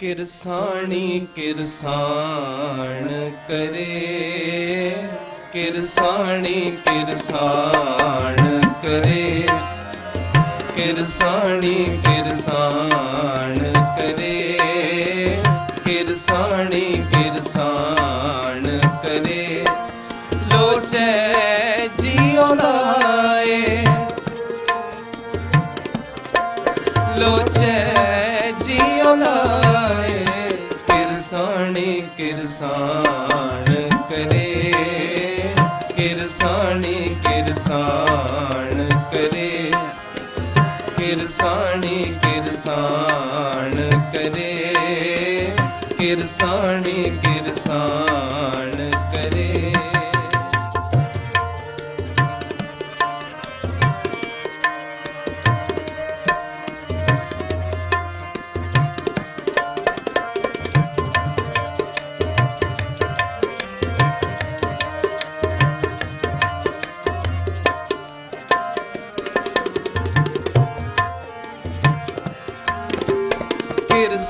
ਕਿਰਸਾਣੀ ਕਿਰਸਾਨ ਕਰੇ, ਕਿਰਸਾਣੀ ਕਿਰਸਾਨ ਕਰੇ, ਕਿਰਸਾਣੀ ਕਿਰਸਾਨ ਕਰੇ, ਕਿਰਸਾਣੀ ਕਿਰਸਾਨ ਕਰੇ। ਲੋਚੈ ਜੀਉ ਲਾਏ ਕਿਰਸਾਨ ਕਰੇ ਕਿਰਸਾਣੀ ਕਿਰਸਾਨ ਕਰੇ ਕਿਰਸਾਣੀ ਕਿਰਸਾਨ ਕਰੇ ਕਿਰਸਾਣੀ ਕਿਰਸਾਨ ਕਰੇ।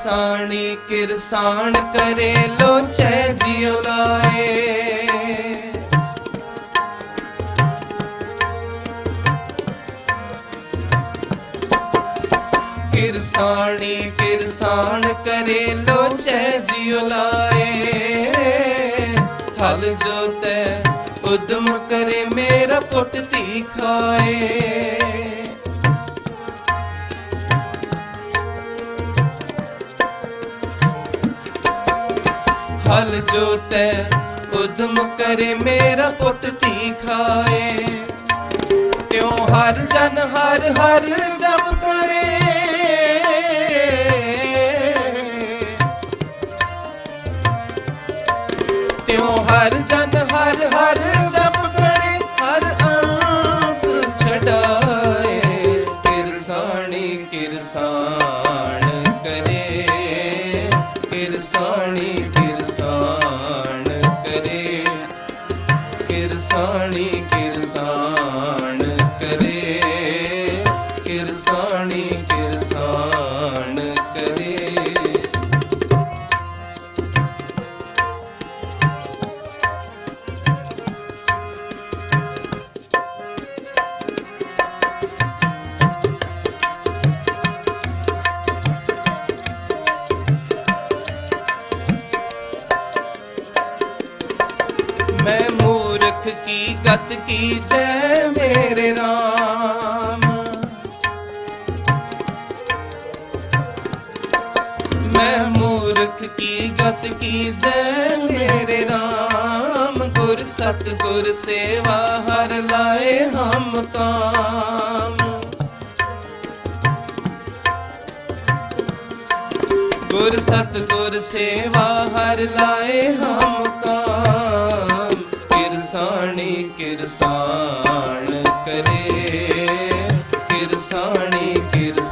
ਕਿਰਸਾਣੀ ਕਿਰਸਾਨ ਕਰੇ ਲੋਚੈ ਜਿਉ ਲਾਏ। ਕਿਰਸਾਣੀ ਕਿਰਸਾਨ ਕਰੇ ਲੋਚੈ ਜਿਉ ਲਾਏ। ਹਲ ਜੋਤੈ, ਉਦਮ ਕਰੇ ਮੇਰਾ ਪੁੱਤ ਧੀ ਖਾਏ। ਹਲ ਜੋਤੈ ਉਦਮ ਕਰੇ ਮੇਰਾ ਪੁੱਤ ਧੀ ਖਾਏ ਤਿਉ ਹਰ ਜਨ ਹਰ ਹਰ ਜਪ ਕਰੇ ਤਿਉ ਹਰ ਜਨ ਹਰ ਹਰ ਕੀ ਕੀ ਜੈ ਮੇਰੇ RAM ਮੈਂ ਮੂਰਖ ਕੀ ਗਤ ਕੀ ਜੈ ਮੇਰੇ RAM ਗੁਰ ਸਤ ਗੁਰ ਸੇਵਾ ਹਰ ਲਾਏ ਹਮ ਕਾਮ। ਗੁਰ ਸਤ ਗੁਰ ਸੇਵਾ ਹਰ ਲਾਏ ਹਮ ਕਾਮ। ਕਿਰਸਾਣੀ ਕਿਰਸਾਨ ਕਰੇ। ਕਿਰਸਾਣੀ ਕਿਰਸਾਨ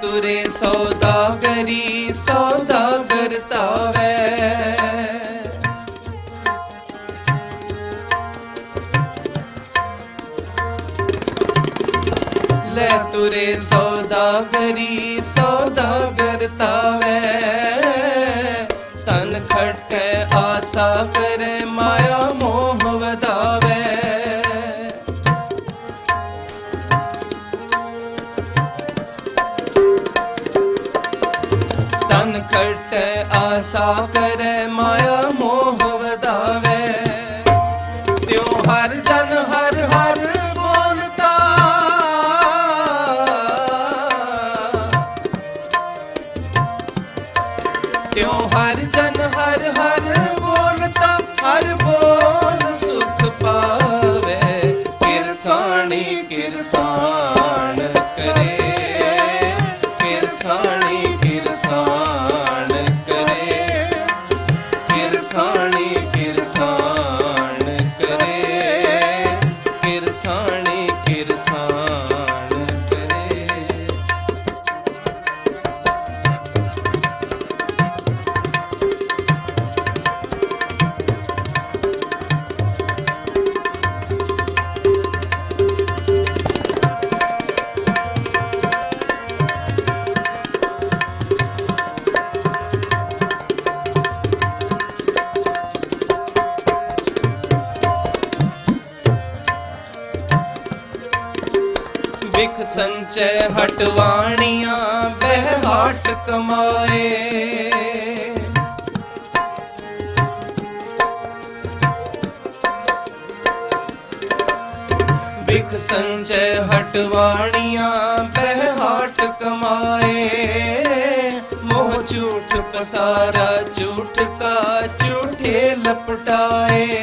ਤੁਰੇ ਸੌਦਾਗਰੀ ਸੌਦਾਗਰ ਤਾਵੈ ਲੈ ਤੁਰੇ ਸੌਦਾਗਰੀ ਸੌਦਾਗਰ ਤਾਵੈ ਤਨ ਖਟੈ ਆਸਾ ਕਰੇ ਤਨ ਖਟੈ ਆਸਾ ਕਰੈ, ਮਾਇਆ ਮੋਹ ਵਧਾਵੇ। ਤਿਉ ਹਰ ਜਨ ਹਰ ਹਰ ਬੋਲਤਾ। ਤਿਉ ਹਰ ਜਨ ਹਰ ਹਰ ਬੋਲਤਾ, ਹਰ ਬੋਲ ਸੁਖ ਪਾਵੇ। ਕਿਰਸਾਣੀ ਕਿਰਸਾਨ ਕਿਰਸਾਣੀ। ਬਿਖ ਸੰਚੈ ਹਟਵਾਣੀਆਂ, ਬਹਿ ਹਾਟ ਕਮਾਏ। ਬਿਖ ਸੰਚੈ ਹਟਵਾਣੀਆਂ, ਬਹਿ ਹਾਟ ਕਮਾਏ। ਮੋਹ ਝੂਠ ਪਸਾਰਾ, ਝੂਠ ਕਾ ਝੂਠੇ ਲਪਟਾਏ।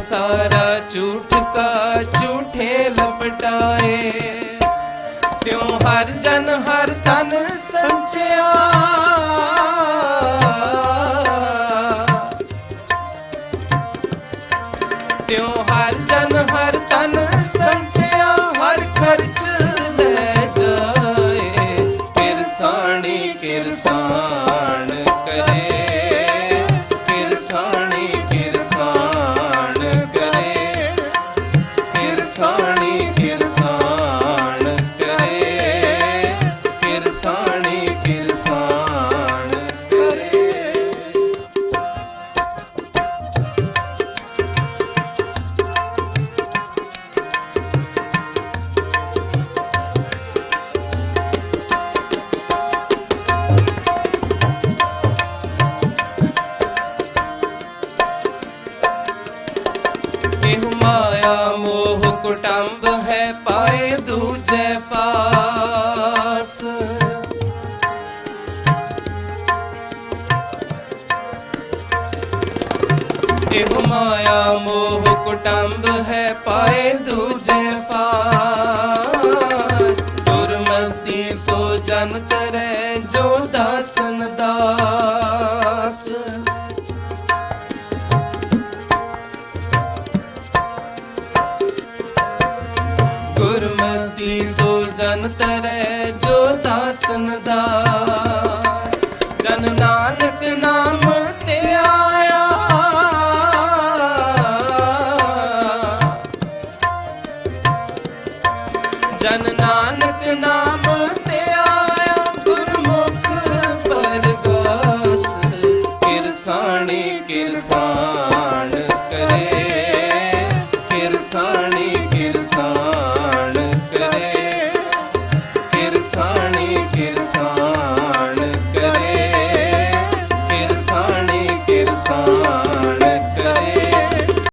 ਸਾਰਾ ਝੂਠ ਕਾ ਝੂਠੇ ਲਪਟਾਏ। ਤਿਉ ਹਰ ਜਨ ਹਰ ਤਨ ਸੰਚਿਆ। ਤਿਉ ਹਰ ਜਨ ਹਰ ਤਨ ਸੰਚਿਆ, ਹਰ ਖਰਚ ਲੈ ਜਾਏ। ਕਿਰਸਾਣੀ ਕਿਰਸਾਨ ਮੋਹ ਹੈ ਪਾਏ ਦੂਜੇ ਫਾਸ ਇਹ ਮਾਇਆ, ਮੋਹ, ਕੁਟੰਬ ਹੈ ਪਾਏ ਦੂਜੇ ਫਾਸ ਦੁਰਮਤੀ ਸੋ ਜਨ ਕਰੈ ਜੋ ਜਨ ਤਰੈ ਜੋ ਦਾਸਨ ਦਾਸ ਜਨ ਨਾਨਕ